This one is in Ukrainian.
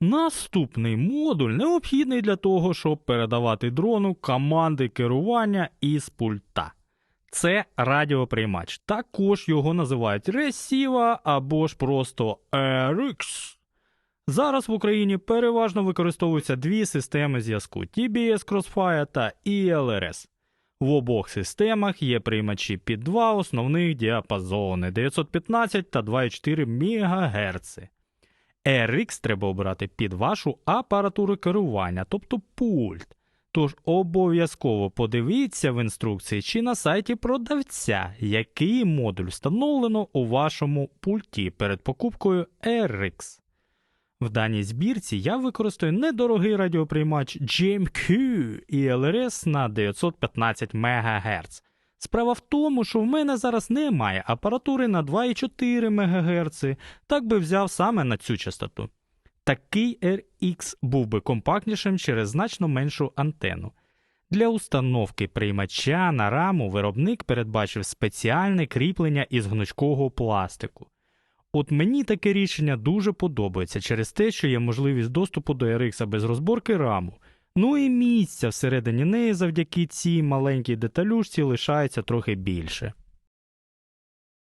Наступний модуль необхідний для того, щоб передавати дрону команди керування із пульта. Це радіоприймач. Також його називають Receiver або ж просто RX. Зараз в Україні переважно використовуються дві системи зв'язку TBS Crossfire та ELRS. В обох системах є приймачі під два основних діапазони 915 та 2,4 МГц. RX треба обирати під вашу апаратуру керування, тобто пульт. Тож обов'язково подивіться в інструкції чи на сайті продавця, який модуль встановлено у вашому пульті перед покупкою RX. В даній збірці я використаю недорогий радіоприймач GMQ і LRS на 915 МГц. Справа в тому, що в мене зараз немає апаратури на 2,4 МГц, так би взяв саме на цю частоту. Такий RX був би компактнішим через значно меншу антенну. Для установки приймача на раму виробник передбачив спеціальне кріплення із гнучкого пластику. От мені таке рішення дуже подобається через те, що є можливість доступу до RX без розборки раму. Ну і місця всередині неї завдяки цій маленькій деталюшці лишається трохи більше.